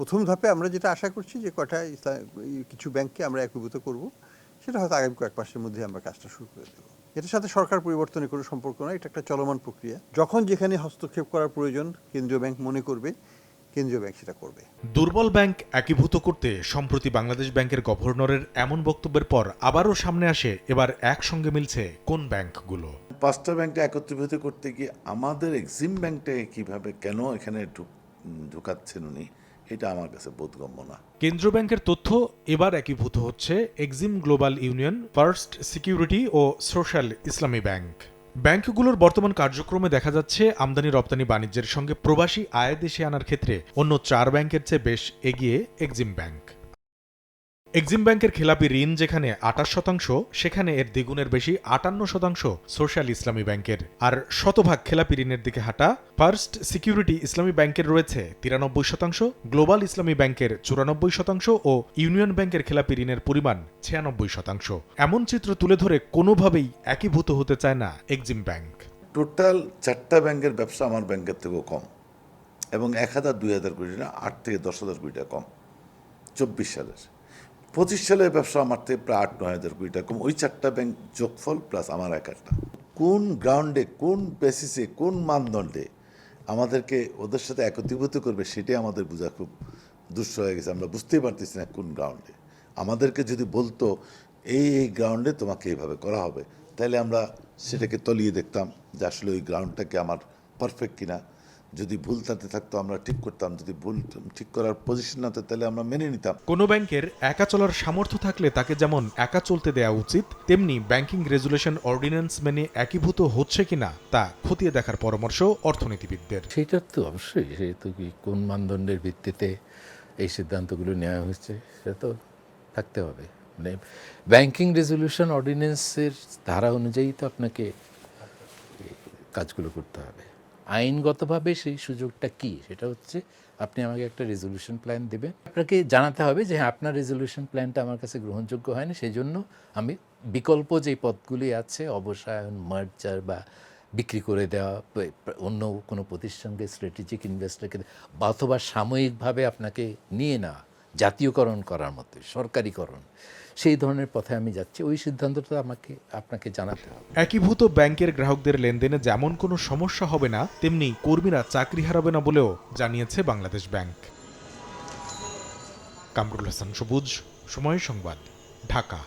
প্রথম ধাপে আমরা যেটা আশা করছি যে কটা ইসলাম কিছু ব্যাংককে আমরা একীভূত করব সেটা হয়তো আগামী কয়েক মাসের মধ্যে আমরা কাজটা শুরু করে দেবো। এটার সাথে সরকার পরিবর্তনের কোনো সম্পর্ক নয় এটা একটা চলমান প্রক্রিয়া। যখন যেখানে হস্তক্ষেপ করার প্রয়োজন কেন্দ্রীয় ব্যাংক মনে করবে কেন্দ্রীয় ব্যাংক সেটা করবে। দুর্বল ব্যাংক একীভূত করতে সম্প্রতি বাংলাদেশ ব্যাংকের গভর্নরের এমন বক্তব্যের পর আবারও সামনে আসে এবার একসঙ্গে মিলছে কোন ব্যাংকগুলো? পাঁচটা ব্যাংকটা একত্রীভূত করতে গিয়ে আমাদের এক্সিম ব্যাংকটাকে কীভাবে কেন এখানে ঢুক- ঢুকাচ্ছেন উনি? এটা আমার কাছে বোধগম্য না। কেন্দ্রীয় ব্যাংকের তথ্য এবার একীভূত হচ্ছে Exim global union, first security ও সোশ্যাল ইসলামী ব্যাংক। ব্যাংকগুলোর বর্তমান কার্যক্রমে দেখা যাচ্ছে আমদানি রপ্তানি বাণিজ্যের সঙ্গে প্রবাসী আয় দেশে আনার ক্ষেত্রে অন্য চার ব্যাংকের চেয়ে বেশ এগিয়ে এক্সিম ব্যাংক। এক্সিম ব্যাংকের খেলাপি ঋণ যেখানে আঠাশ শতাংশ, সেখানে এর দ্বিগুণের বেশি আটান্ন শতাংশ সোশ্যাল ইসলামী ব্যাংকের। আর শতভাগ খেলাপি ঋণের দিকে হাঁটা, ফার্স্ট সিকিউরিটি ইসলামী ব্যাংকের রয়েছে তিরানব্বই শতাংশ, গ্লোবাল ইসলামী ব্যাংকের চুরানব্বই শতাংশ ও ইউনিয়ন ব্যাংকের খেলাপি ঋণের পরিমাণ ছিয়ানব্বই শতাংশ। এমন চিত্র তুলে ধরে কোনোভাবেই একীভূত হতে চায় না এক্সিম ব্যাংক। টোটাল চারটা ব্যাংকের ব্যবসা আমার ব্যাংকের থেকেও কম এবং এক হাজার দুই হাজার কোটি আট থেকে দশ হাজার কোটি টাকা কম, চব্বিশ সালের পঁচিশ সালের ব্যবসা আমার থেকে প্রায় আট, নয় হাজার কোটি টাকা। ওই চারটা ব্যাংক যোগফল প্লাস আমার এক একটা। কোন গ্রাউন্ডে কোন বেসিসে কোন মানদণ্ডে আমাদেরকে ওদের সাথে একত্রীভূত করবে সেটাই আমাদের বোঝা খুব দুঃস্থ হয়ে গেছে। আমরা বুঝতেই পারতেছি না কোন গ্রাউন্ডে আমাদেরকে যদি বলতো, এই এই গ্রাউন্ডে তোমাকে এইভাবে করা হবে, তাহলে আমরা সেটাকে তলিয়ে দেখতাম যে আসলে ওই গ্রাউন্ডটাকে আমার পারফেক্ট কিনা। যদি ভুল তাতে থাকতো আমরা ঠিক করতাম। যদি ভুল ঠিক করার পজিশন না তাহলে আমরা মেনে নিতাম। কোনো ব্যাংকের একা চলার সামর্থ্য থাকলে তাকে যেমন একা চলতে দেওয়া উচিত তেমনি ব্যাংকিং রেজুলেশন অর্ডিন্যান্স মেনে একীভূত হচ্ছে কিনা তা খতিয়ে দেখার পরামর্শ অর্থনীতিবিদদের। সেটা তো অবশ্যই সেহেতু কি কোন মানদণ্ডের ভিত্তিতে এই সিদ্ধান্তগুলো নেওয়া হয়েছে সেটা তো থাকতে হবে। মানে ব্যাংকিং রেজলিউশন অর্ডিন্যান্সের ধারা অনুযায়ী তো আপনাকে কাজগুলো করতে হবে। আইনগতভাবে সেই সুযোগটা কি? সেটা হচ্ছে আপনি আমাকে একটা রেজলিউশন প্ল্যান দেবেন। আপনাকে জানাতে হবে যে হ্যাঁ আপনার রেজলিউশন প্ল্যানটা আমার কাছে গ্রহণযোগ্য হয়নি সেই জন্য আমি বিকল্প যে পথগুলি আছে, অবসায়ন মার্জার বা বিক্রি করে দেওয়া অন্য কোনো প্রতিষ্ঠানকে স্ট্র্যাটেজিক ইনভেস্টরকে অথবা সাময়িকভাবে আপনাকে নিয়ে না জাতীয়করণ করার মতো, সরকারিকরণ, সেই ধরনের পথে আমি যাচ্ছি। ওই সিদ্ধান্তটা আমাকে, আপনাকে জানাতে হবে। একীভূত ব্যাংকের গ্রাহকদের লেনদেনে যেমন কোনো সমস্যা হবে না, তেমনি কর্মীরা চাকরি হারাবে না বলেও জানিয়েছে বাংলাদেশ ব্যাংক। কামরুল হাসান, সবুজ, সময় সংবাদ, ঢাকা।